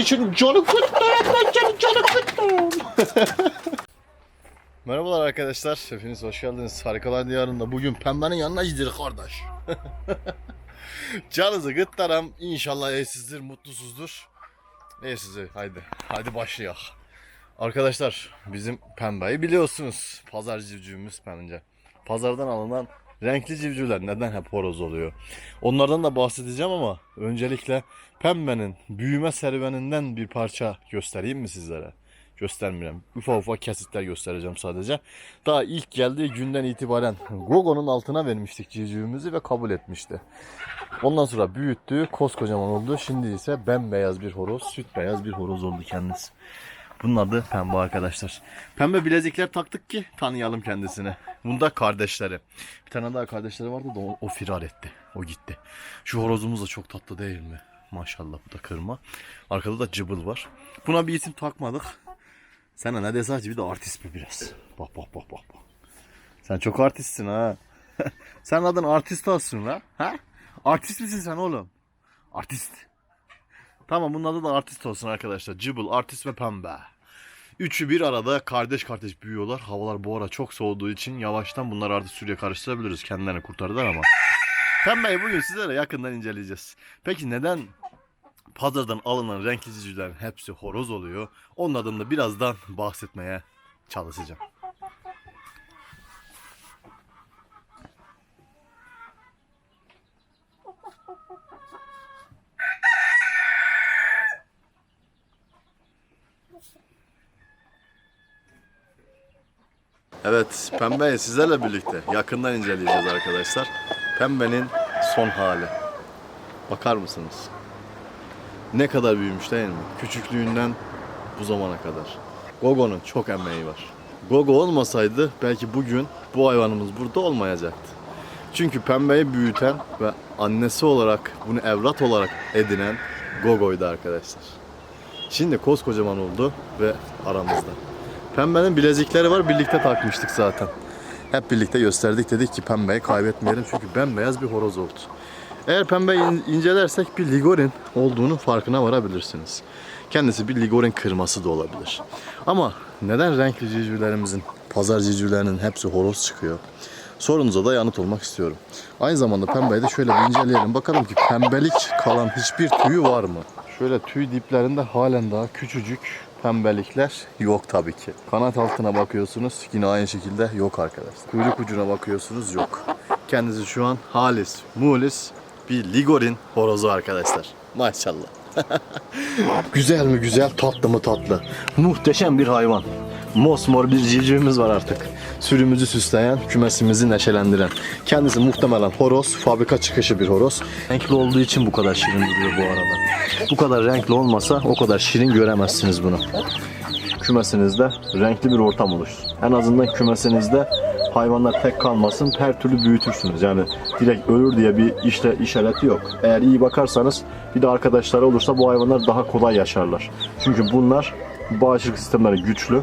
için canı kutlu, canı kutlu. Merhabalar arkadaşlar, hepiniz hoş geldiniz. Harikalar Diyarı'nda bugün pembenin yanına gidiyoruz kardeş. Canınızı gıttaram, inşallah eysizdir, mutlusuzdur. Eysizi, haydi, haydi başlayalım. Arkadaşlar, bizim pembeyi biliyorsunuz. Pazar civcivimiz bence. Pazardan alınan renkli civcivler neden hep horoz oluyor? Onlardan da bahsedeceğim ama öncelikle pembenin büyüme serüveninden bir parça göstereyim mi sizlere? Göstermiyorum. Ufak ufak kesitler göstereceğim sadece. Daha ilk geldiği günden itibaren Gogo'nun altına vermiştik civcivimizi ve kabul etmişti. Ondan sonra büyüttü, koskocaman oldu. Şimdi ise bembeyaz bir horoz, süt beyaz bir horoz oldu kendisi. Bunun adı Pembe arkadaşlar. Pembe bilezikler taktık ki tanıyalım kendisini. Bunda kardeşleri. Bir tane daha kardeşleri vardı da o, o firar etti. O gitti. Şu horozumuz da çok tatlı değil mi? Maşallah bu da kırma. Arkada da cıbıl var. Buna bir isim takmadık. Sana ne desem bir de artist mi biraz? Bak bak bak bak. bak. Sen çok artistsin ha. sen adın artist olsun ha? ha? Artist misin sen oğlum? Artist. Tamam bunun adı da artist olsun arkadaşlar. Cıbıl, artist ve pembe. Üçü bir arada kardeş kardeş büyüyorlar. Havalar bu ara çok soğuduğu için yavaştan bunları artık sürüye karıştırabiliriz. Kendilerini kurtardılar ama. Pembeyi bugün sizlere yakından inceleyeceğiz. Peki neden pazardan alınan renkli civcivlerin hepsi horoz oluyor? Onun adında birazdan bahsetmeye çalışacağım. Evet, Pembe'yi sizlerle birlikte yakından inceleyeceğiz arkadaşlar. Pembe'nin son hali. Bakar mısınız? Ne kadar büyümüş değil mi? Küçüklüğünden bu zamana kadar. Gogo'nun çok emeği var. Gogo olmasaydı belki bugün bu hayvanımız burada olmayacaktı. Çünkü Pembe'yi büyüten ve annesi olarak bunu evlat olarak edinen Gogo'ydu arkadaşlar. Şimdi koskocaman oldu ve aramızda. Pembenin bilezikleri var birlikte takmıştık zaten. Hep birlikte gösterdik dedik ki pembeyi kaybetmeyelim çünkü bembeyaz bir horoz oldu. Eğer pembeyi in- incelersek bir ligorin olduğunu farkına varabilirsiniz. Kendisi bir ligorin kırması da olabilir. Ama neden renkli civcivlerimizin, pazar civcivlerinin hepsi horoz çıkıyor? Sorunuza da yanıt olmak istiyorum. Aynı zamanda pembeyi de şöyle bir inceleyelim. Bakalım ki pembelik kalan hiçbir tüyü var mı? Şöyle tüy diplerinde halen daha küçücük pembelikler yok tabii ki. Kanat altına bakıyorsunuz yine aynı şekilde yok arkadaşlar. Kuyruk ucuna bakıyorsunuz yok. Kendisi şu an halis, mulis bir ligorin horozu arkadaşlar. Maşallah. güzel mi güzel, tatlı mı tatlı. Muhteşem bir hayvan. Mosmor bir civcivimiz var artık. Sürümüzü süsleyen, kümesimizi neşelendiren. Kendisi muhtemelen horoz, fabrika çıkışı bir horoz. Renkli olduğu için bu kadar şirin duruyor bu arada. Bu kadar renkli olmasa o kadar şirin göremezsiniz bunu. Kümesinizde renkli bir ortam oluşsun. En azından kümesinizde hayvanlar tek kalmasın, her türlü büyütürsünüz. Yani direkt ölür diye bir işte işareti yok. Eğer iyi bakarsanız bir de arkadaşları olursa bu hayvanlar daha kolay yaşarlar. Çünkü bunlar bağışıklık sistemleri güçlü.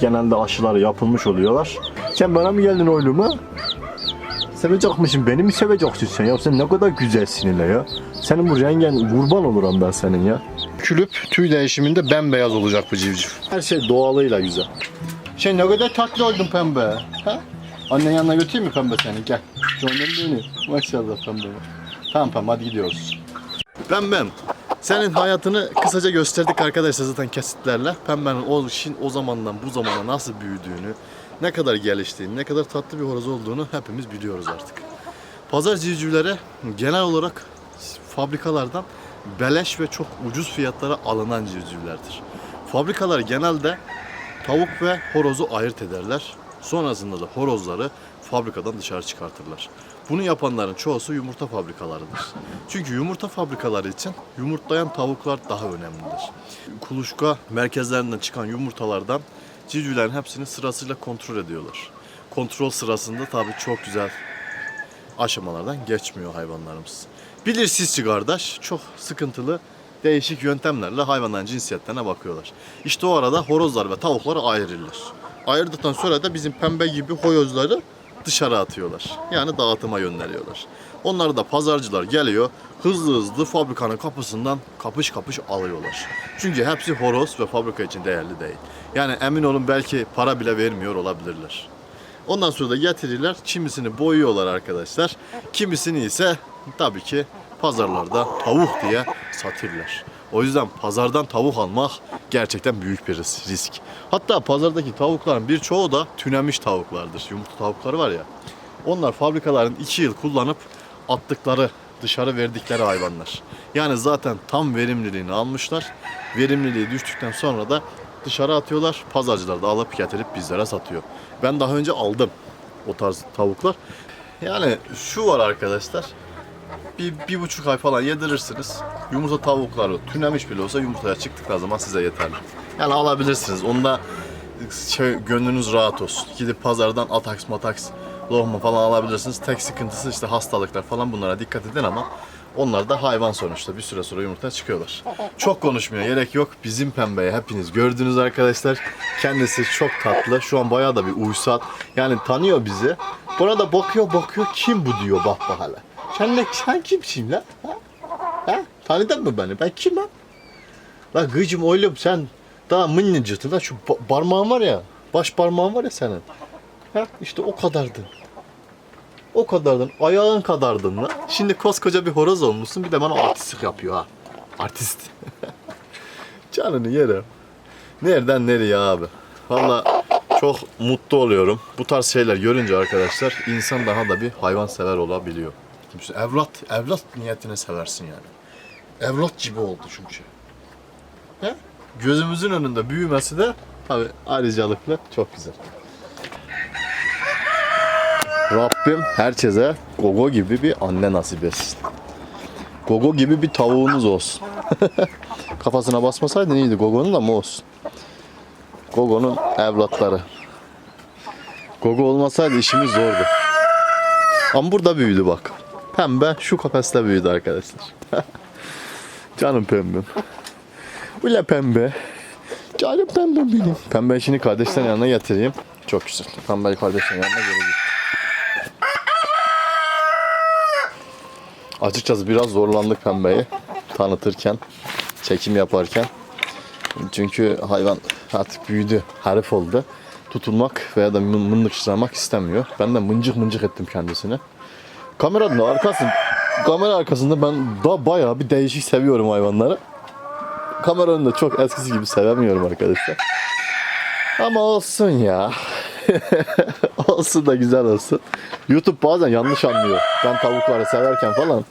Genelde aşıları yapılmış oluyorlar. Sen bana mı geldin oğluma? Sevecekmişsin beni mi seveceksin sen ya? Sen ne kadar güzelsin hele ya. Senin bu rengen kurban olurum ben senin ya. Külüp tüy değişiminde bembeyaz olacak bu civciv. Her şey doğalıyla güzel. Şey ne kadar tatlı oldun pembe. Ha? Annen yanına götüreyim mi pembe seni? Gel. Canım benim. Maşallah pembe. Tamam pembe hadi gidiyoruz. Pembem. Senin hayatını kısaca gösterdik arkadaşlar zaten kesitlerle. Pembenin o, şin, o zamandan bu zamana nasıl büyüdüğünü, ne kadar geliştiğini, ne kadar tatlı bir horoz olduğunu hepimiz biliyoruz artık. Pazar civcivlere genel olarak fabrikalardan beleş ve çok ucuz fiyatlara alınan civcivlerdir. Fabrikalar genelde tavuk ve horozu ayırt ederler. Sonrasında da horozları fabrikadan dışarı çıkartırlar. Bunu yapanların çoğusu yumurta fabrikalarıdır. Çünkü yumurta fabrikaları için yumurtlayan tavuklar daha önemlidir. Kuluçka merkezlerinden çıkan yumurtalardan civcivlerin hepsini sırasıyla kontrol ediyorlar. Kontrol sırasında tabii çok güzel aşamalardan geçmiyor hayvanlarımız. Bilirsizci kardeş çok sıkıntılı değişik yöntemlerle hayvanların cinsiyetlerine bakıyorlar. İşte o arada horozlar ve tavukları ayırırlar. Ayırdıktan sonra da bizim pembe gibi hoyozları dışarı atıyorlar. Yani dağıtıma gönderiyorlar. Onları da pazarcılar geliyor hızlı hızlı fabrikanın kapısından kapış kapış alıyorlar. Çünkü hepsi horoz ve fabrika için değerli değil. Yani emin olun belki para bile vermiyor olabilirler. Ondan sonra da getirirler. Kimisini boyuyorlar arkadaşlar. Kimisini ise tabii ki pazarlarda tavuk diye satırlar. O yüzden pazardan tavuk almak gerçekten büyük bir ris- risk. Hatta pazardaki tavukların birçoğu da tünemiş tavuklardır. Yumurta tavukları var ya. Onlar fabrikaların 2 yıl kullanıp attıkları, dışarı verdikleri hayvanlar. Yani zaten tam verimliliğini almışlar. Verimliliği düştükten sonra da dışarı atıyorlar. Pazarcılar da alıp getirip bizlere satıyor. Ben daha önce aldım o tarz tavuklar. Yani şu var arkadaşlar. Bir, bir buçuk ay falan yedirirsiniz. Yumurta tavukları tünemiş bile olsa yumurtaya çıktıkları zaman size yeterli. Yani alabilirsiniz. Onda şey, gönlünüz rahat olsun. Gidip pazardan ataks mataks lohma falan alabilirsiniz. Tek sıkıntısı işte hastalıklar falan bunlara dikkat edin ama onlar da hayvan sonuçta bir süre sonra yumurtaya çıkıyorlar. Çok konuşmaya gerek yok. Bizim pembeye hepiniz gördünüz arkadaşlar. Kendisi çok tatlı. Şu an bayağı da bir uysal. Yani tanıyor bizi. Burada bakıyor bakıyor kim bu diyor bak hala. Sen, ne, sen kimsin lan? Ha? Ha? Tanıdın mı beni? Ben kimim? La gıcım oğlum sen daha minnacıktın la şu parmağın var ya baş parmağın var ya senin. Ha işte o kadardın. O kadardın. Ayağın kadardın la. Şimdi koskoca bir horoz olmuşsun bir de bana artistlik yapıyor ha. Artist. Canını yerim. Nereden nereye abi? Valla çok mutlu oluyorum. Bu tarz şeyler görünce arkadaşlar insan daha da bir hayvan sever olabiliyor. Kimse evlat, evlat niyetine seversin yani. Evlat gibi oldu çünkü. He? Gözümüzün önünde büyümesi de tabi ayrıcalıklı çok güzel. Rabbim herkese Gogo gibi bir anne nasip etsin. Gogo gibi bir tavuğunuz olsun. Kafasına basmasaydın iyiydi Gogo'nun ama olsun. Gogo'nun evlatları. Gogo olmasaydı işimiz zordu. Ama burada büyüdü bak. Pembe şu kafeste büyüdü arkadaşlar. Canım pembem. Ula pembe. Canım pembem benim. Pembe şimdi kardeşlerin yanına getireyim. Çok güzel. Pembeyi kardeşlerin yanına geleceğim. Açıkçası biraz zorlandık pembeyi tanıtırken, çekim yaparken. Çünkü hayvan artık büyüdü, harif oldu. Tutulmak veya da mın- mındıkışlamak istemiyor. Ben de mıncık mıncık ettim kendisini. Kameranın arkası, kamera arkasında ben da bayağı bir değişik seviyorum hayvanları. Kameranın da çok eskisi gibi sevemiyorum arkadaşlar. Ama olsun ya. olsun da güzel olsun. YouTube bazen yanlış anlıyor. Ben tavukları severken falan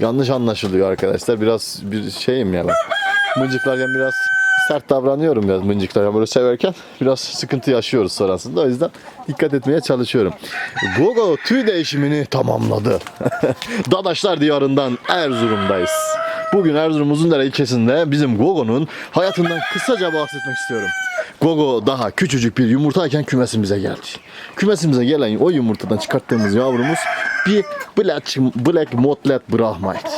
yanlış anlaşılıyor arkadaşlar. Biraz bir şeyim ya ben. Mıncıklarken biraz sert davranıyorum biraz mıncıklarken böyle severken biraz sıkıntı yaşıyoruz sonrasında. O yüzden dikkat etmeye çalışıyorum. Gogo tüy değişimini tamamladı. Dadaşlar diyarından Erzurum'dayız. Bugün Erzurum Uzundere ilçesinde bizim Gogo'nun hayatından kısaca bahsetmek istiyorum. Gogo daha küçücük bir yumurtayken kümesimize geldi. Kümesimize gelen o yumurtadan çıkarttığımız yavrumuz bir Black, Black Motlet Brahmite.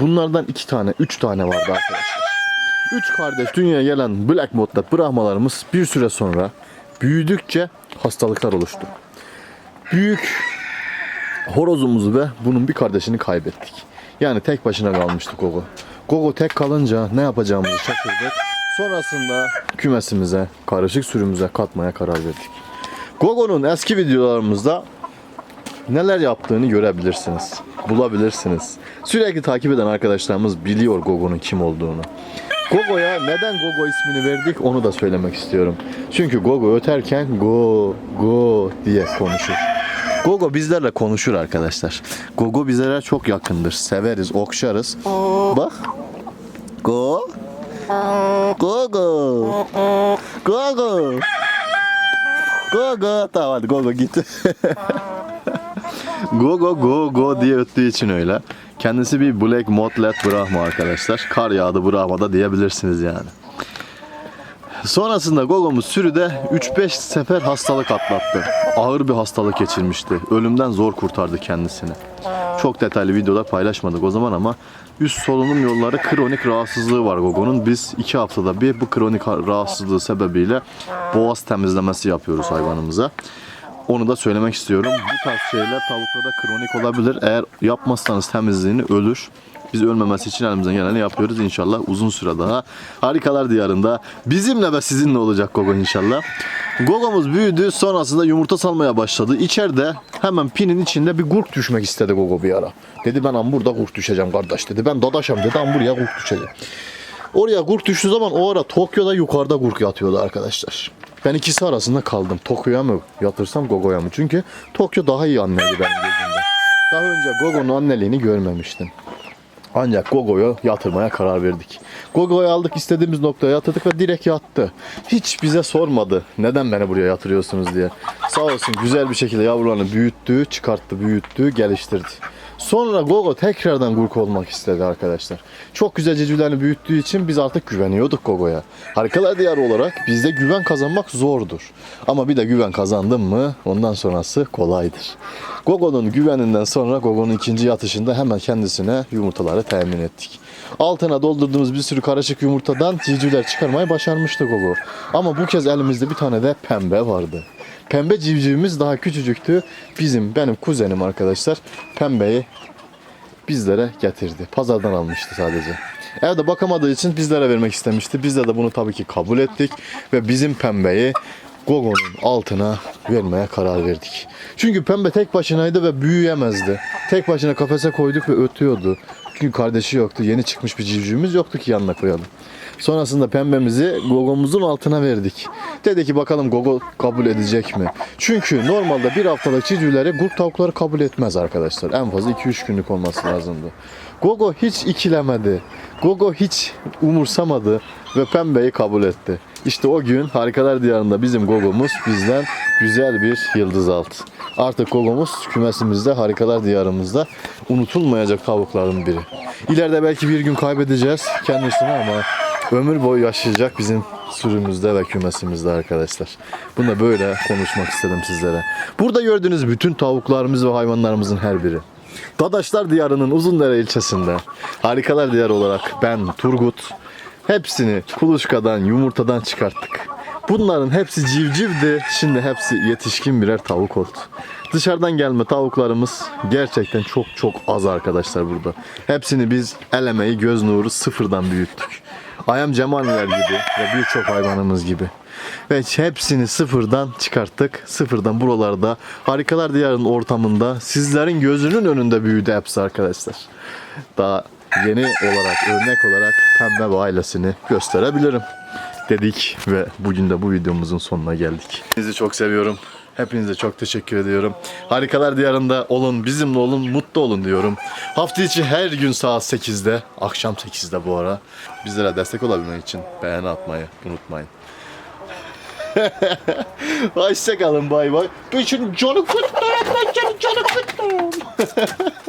Bunlardan iki tane, üç tane vardı arkadaşlar. Üç kardeş dünyaya gelen Black Motlet Brahmalarımız bir süre sonra büyüdükçe hastalıklar oluştu. Büyük horozumuzu ve bunun bir kardeşini kaybettik. Yani tek başına kalmıştı Gogo. Gogo tek kalınca ne yapacağımızı şaşırdık. Sonrasında kümesimize, karışık sürümüze katmaya karar verdik. Gogo'nun eski videolarımızda neler yaptığını görebilirsiniz. Bulabilirsiniz. Sürekli takip eden arkadaşlarımız biliyor Gogo'nun kim olduğunu. Gogo'ya neden Gogo ismini verdik onu da söylemek istiyorum. Çünkü Gogo öterken go go diye konuşur. Gogo bizlerle konuşur arkadaşlar. Gogo bizlere çok yakındır. Severiz, okşarız. Bak. Go. Go go. Go go. Go go. Tamam hadi go go git. go go go go diye öttüğü için öyle. Kendisi bir Black Motlet Brahma arkadaşlar. Kar yağdı Brahma da diyebilirsiniz yani. Sonrasında Gogo'muz sürüde 3-5 sefer hastalık atlattı. Ağır bir hastalık geçirmişti. Ölümden zor kurtardı kendisini. Çok detaylı videolar paylaşmadık o zaman ama üst solunum yolları kronik rahatsızlığı var Gogo'nun. Biz 2 haftada bir bu kronik rahatsızlığı sebebiyle boğaz temizlemesi yapıyoruz hayvanımıza. Onu da söylemek istiyorum. Bu tarz şeyler tavuklarda kronik olabilir. Eğer yapmazsanız temizliğini ölür. Biz ölmemesi için elimizden geleni yapıyoruz inşallah uzun süre daha. Harikalar diyarında bizimle ve sizinle olacak Gogo inşallah. Gogo'muz büyüdü sonrasında yumurta salmaya başladı. İçeride hemen pinin içinde bir gurk düşmek istedi Gogo bir ara. Dedi ben am burada gurk düşeceğim kardeş dedi. Ben dadaşam dedi am buraya gurk düşeceğim. Oraya gurk düştüğü zaman o ara Tokyo'da yukarıda gurk yatıyordu arkadaşlar. Ben ikisi arasında kaldım. Tokyo'ya mı yatırsam Gogo'ya mı? Çünkü Tokyo daha iyi anneydi benim gözümde. Daha önce Gogo'nun anneliğini görmemiştim. Ancak Gogo'yu yatırmaya karar verdik. Gogo'yu aldık istediğimiz noktaya yatırdık ve direkt yattı. Hiç bize sormadı neden beni buraya yatırıyorsunuz diye. Sağ olsun güzel bir şekilde yavrularını büyüttü, çıkarttı, büyüttü, geliştirdi. Sonra Gogo tekrardan gurk olmak istedi arkadaşlar. Çok güzel civcivlerini büyüttüğü için biz artık güveniyorduk Gogo'ya. Harikalar diyarı olarak bizde güven kazanmak zordur. Ama bir de güven kazandın mı ondan sonrası kolaydır. Gogo'nun güveninden sonra Gogo'nun ikinci yatışında hemen kendisine yumurtaları temin ettik. Altına doldurduğumuz bir sürü karışık yumurtadan civcivler çıkarmayı başarmıştı Gogo. Ama bu kez elimizde bir tane de pembe vardı. Pembe civcivimiz daha küçücüktü. Bizim, benim kuzenim arkadaşlar pembeyi bizlere getirdi. Pazardan almıştı sadece. Evde bakamadığı için bizlere vermek istemişti. Biz de, de bunu tabii ki kabul ettik ve bizim pembeyi Gogo'nun altına vermeye karar verdik. Çünkü pembe tek başınaydı ve büyüyemezdi. Tek başına kafese koyduk ve ötüyordu. Çünkü kardeşi yoktu. Yeni çıkmış bir civcivimiz yoktu ki yanına koyalım. Sonrasında pembemizi Gogo'muzun altına verdik. Dedi ki bakalım Gogo kabul edecek mi? Çünkü normalde bir haftalık civcivleri gurk tavukları kabul etmez arkadaşlar. En fazla 2-3 günlük olması lazımdı. Gogo hiç ikilemedi. Gogo hiç umursamadı ve pembeyi kabul etti. İşte o gün Harikalar Diyarı'nda bizim Gogo'muz bizden güzel bir yıldız aldı. Artık Gogo'muz kümesimizde, Harikalar Diyarımızda unutulmayacak tavukların biri. İleride belki bir gün kaybedeceğiz kendisini ama ömür boyu yaşayacak bizim sürümüzde ve kümesimizde arkadaşlar. Bunu da böyle konuşmak istedim sizlere. Burada gördüğünüz bütün tavuklarımız ve hayvanlarımızın her biri. Dadaşlar Diyarı'nın Uzundere ilçesinde Harikalar Diyarı olarak ben Turgut hepsini kuluçkadan yumurtadan çıkarttık. Bunların hepsi civcivdi. Şimdi hepsi yetişkin birer tavuk oldu. Dışarıdan gelme tavuklarımız gerçekten çok çok az arkadaşlar burada. Hepsini biz el emeği göz nuru sıfırdan büyüttük. Ayam Cemaliler gibi ve birçok hayvanımız gibi. Ve hepsini sıfırdan çıkarttık. Sıfırdan buralarda Harikalar Diyarı'nın ortamında sizlerin gözünün önünde büyüdü hepsi arkadaşlar. Daha yeni olarak örnek olarak Pembe ve ailesini gösterebilirim dedik ve bugün de bu videomuzun sonuna geldik. Sizi çok seviyorum. Hepinize çok teşekkür ediyorum. Harikalar Diyarı'nda olun, bizimle olun, mutlu olun diyorum. Hafta içi her gün saat 8'de, akşam 8'de bu ara. Bizlere destek olabilmek için beğeni atmayı unutmayın. Hoşçakalın bay bay. Şimdi canı kutlarım, şimdi canı kutlarım.